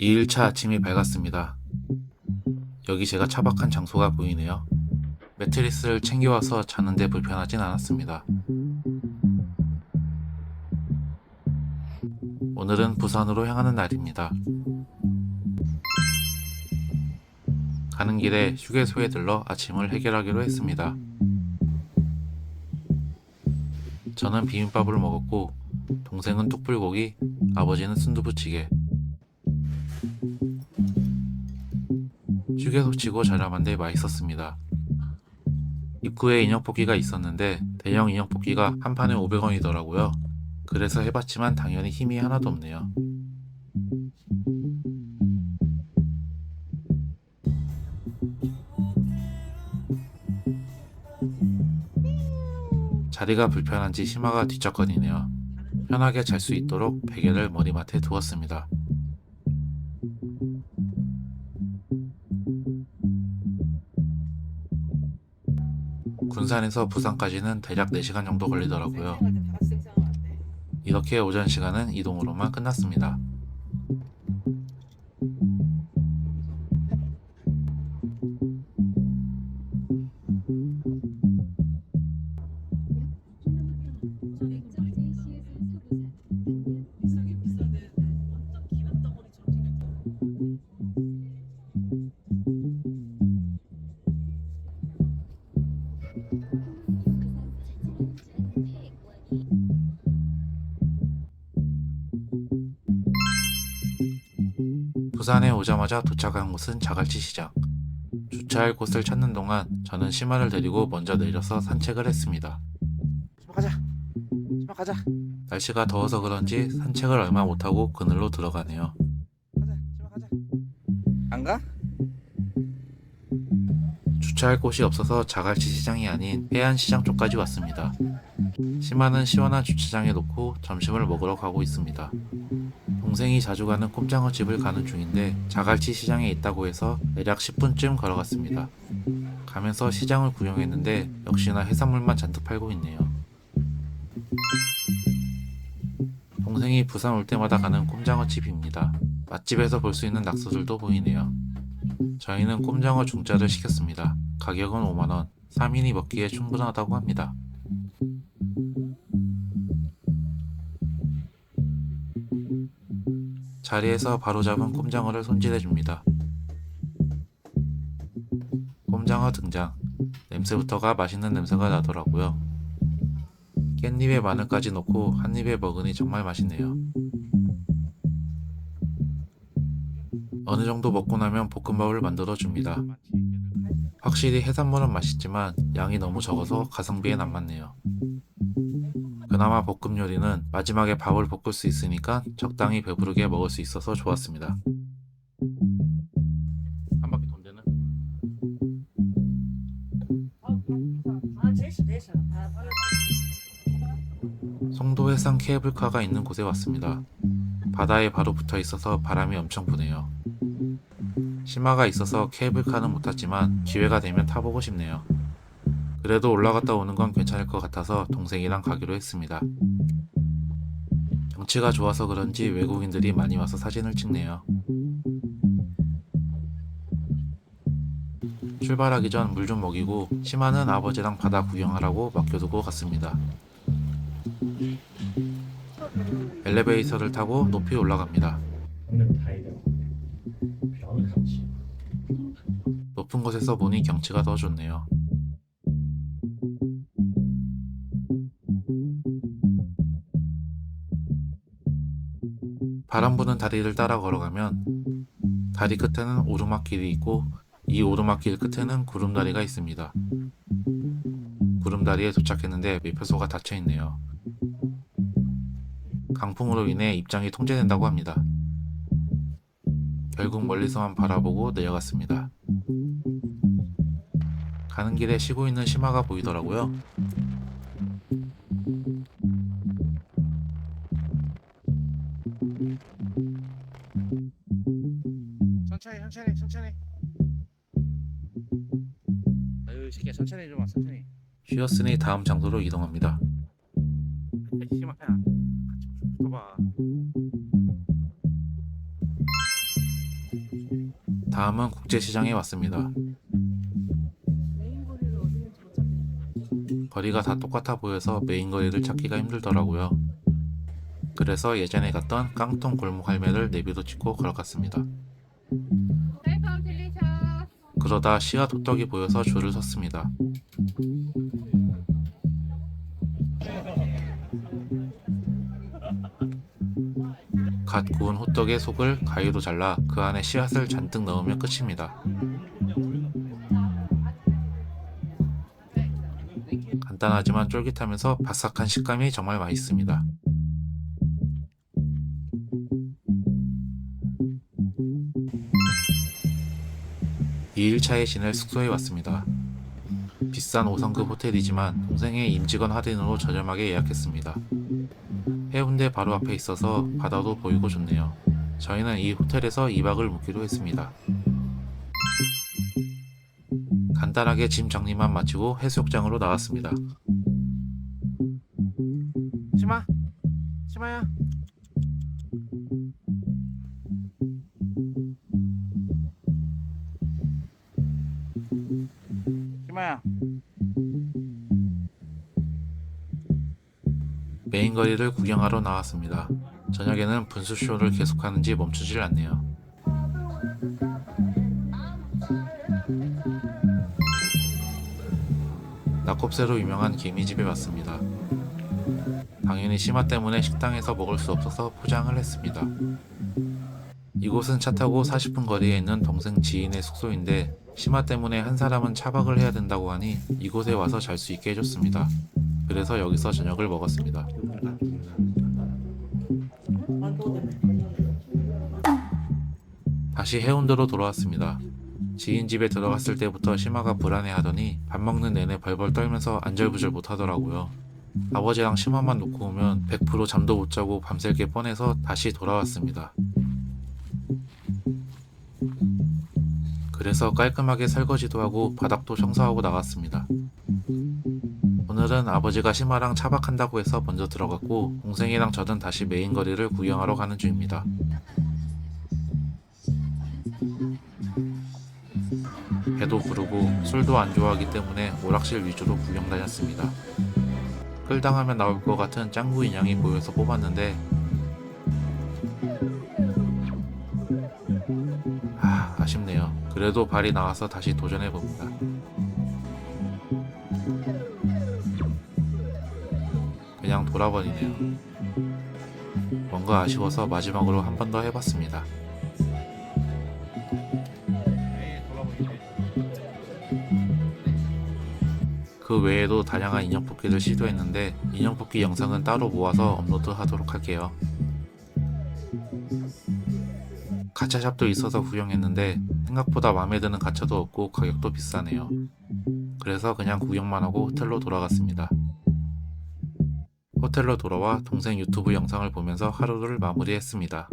2일차 아침이 밝았습니다. 여기 제가 차박한 장소가 보이네요. 매트리스를 챙겨와서 자는데 불편하진 않았습니다. 오늘은 부산으로 향하는 날입니다. 가는 길에 휴게소에 들러 아침을 해결하기로 했습니다. 저는 비빔밥을 먹었고 동생은 뚝불고기, 아버지는 순두부찌개. 휴게소 치고 저렴한데 맛있었습니다. 입구에 인형뽑기가 있었는데 대형 인형뽑기가 한 판에 500원이더라고요. 그래서 해봤지만 당연히 힘이 하나도 없네요. 자리가 불편한지 심화가 뒤척거리네요. 편하게 잘 수 있도록 베개를 머리맡에 두었습니다. 군산에서 부산까지는 대략 4시간 정도 걸리더라고요. 이렇게 오전 시간은 이동으로만 끝났습니다. 부산에 오자마자 도착한 곳은 자갈치 시장. 주차할 곳을 찾는 동안 저는 심화를 데리고 먼저 내려서 산책을 했습니다. 심어 가자. 심어 가자. 날씨가 더워서 그런지 산책을 얼마 못하고 그늘로 들어가네요. 가자. 심어 가자. 안 가? 주차할 곳이 없어서 자갈치 시장이 아닌 해안시장 쪽까지 왔습니다. 심화는 시원한 주차장에 놓고 점심을 먹으러 가고 있습니다. 동생이 자주 가는 꼼장어 집을 가는 중인데 자갈치 시장에 있다고 해서 대략 10분쯤 걸어갔습니다. 가면서 시장을 구경했는데 역시나 해산물만 잔뜩 팔고 있네요. 동생이 부산 올 때마다 가는 꼼장어 집입니다. 맛집에서 볼 수 있는 낙서들도 보이네요. 저희는 꼼장어 중짜를 시켰습니다. 가격은 5만원, 3인이 먹기에 충분하다고 합니다. 자리에서 바로 잡은 꼼장어를 손질해줍니다. 꼼장어 등장. 냄새부터가 맛있는 냄새가 나더라고요. 깻잎에 마늘까지 넣고 한 입에 먹으니 정말 맛있네요. 어느 정도 먹고 나면 볶음밥을 만들어 줍니다. 확실히 해산물은 맛있지만 양이 너무 적어서 가성비엔 안 맞네요. 그나마 볶음 요리는 마지막에 밥을 볶을 수 있으니까 적당히 배부르게 먹을 수 있어서 좋았습니다. 한 바퀴 돈 되는? 아. 아. 송도 해상 케이블카가 있는 곳에 왔습니다. 바다에 바로 붙어 있어서 바람이 엄청 부네요. 심화가 있어서 케이블카는 못 탔지만 기회가 되면 타보고 싶네요. 그래도 올라갔다 오는 건 괜찮을 것 같아서 동생이랑 가기로 했습니다. 경치가 좋아서 그런지 외국인들이 많이 와서 사진을 찍네요. 출발하기 전 물 좀 먹이고 심화는 아버지랑 바다 구경하라고 맡겨두고 갔습니다. 엘리베이터를 타고 높이 올라갑니다. 높은 곳에서 보니 경치가 더 좋네요. 바람 부는 다리를 따라 걸어가면 다리 끝에는 오르막길이 있고 이 오르막길 끝에는 구름다리가 있습니다. 구름다리에 도착했는데 매표소가 닫혀 있네요. 강풍으로 인해 입장이 통제된다고 합니다. 결국 멀리서만 바라보고 내려갔습니다. 가는 길에 쉬고 있는 심화가 보이더라고요. 천천히 천천히 천천히. 아유 새끼야 천천히 좀 와. 천천히. 쉬었으니 다음 장소로 이동합니다. 심어야. 같이 붙어봐. 다음은 국제시장에 왔습니다. 메인 거리를 어디는지 못 찾겠네. 거리가 다 똑같아 보여서 메인 거리를 찾기가 힘들더라고요. 그래서 예전에 갔던 깡통 골목 할매를 내비도 찍고 걸어갔습니다. 그러다 씨앗 호떡이 보여서 줄을 섰습니다. 갓 구운 호떡의 속을 가위로 잘라 그 안에 씨앗을 잔뜩 넣으면 끝입니다. 간단하지만 쫄깃하면서 바삭한 식감이 정말 맛있습니다. 2일차에 지낼 숙소에 왔습니다. 비싼 5성급 호텔이지만 동생의 임직원 할인으로 저렴하게 예약했습니다. 해운대 바로 앞에 있어서 바다도 보이고 좋네요. 저희는 이 호텔에서 2박을 묵기로 했습니다. 간단하게 짐 정리만 마치고 해수욕장으로 나왔습니다. 심아야 심아야 메인 거리를 구경하러 나왔습니다. 저녁에는 분수쇼를 계속하는지 멈추질 않네요. 낙곱새로 유명한 개미집에 왔습니다. 당연히 심화 때문에 식당에서 먹을 수 없어서 포장을 했습니다. 이곳은 차 타고 40분 거리에 있는 동생 지인의 숙소인데 심화 때문에 한 사람은 차박을 해야 된다고 하니 이곳에 와서 잘 수 있게 해줬습니다. 그래서 여기서 저녁을 먹었습니다. 다시 해운대로 돌아왔습니다. 지인 집에 들어갔을 때부터 심화가 불안해하더니 밥 먹는 내내 벌벌 떨면서 안절부절 못하더라고요. 아버지랑 심화만 놓고 오면 100% 잠도 못 자고 밤샐 게 뻔해서 다시 돌아왔습니다. 그래서 깔끔하게 설거지도 하고 바닥도 청소하고 나갔습니다. 오늘은 아버지가 심화랑 차박한다고 해서 먼저 들어갔고 동생이랑 저는 다시 메인 거리를 구경하러 가는 중입니다. 배도 부르고 술도 안 좋아하기 때문에 오락실 위주로 구경 다녔습니다. 끌당하면 나올 것 같은 짱구 인형이 보여서 뽑았는데 아 아쉽네요. 그래도 발이 나와서 다시 도전해 봅니다. 그냥 돌아버리네요. 뭔가 아쉬워서 마지막으로 한 번 더 해봤습니다. 그 외에도 다양한 인형 뽑기를 시도했는데 인형 뽑기 영상은 따로 모아서 업로드 하도록 할게요. 가차샵도 있어서 구경했는데 생각보다 마음에 드는 가차도 없고 가격도 비싸네요. 그래서 그냥 구경만 하고 호텔로 돌아갔습니다. 호텔로 돌아와 동생 유튜브 영상을 보면서 하루를 마무리했습니다.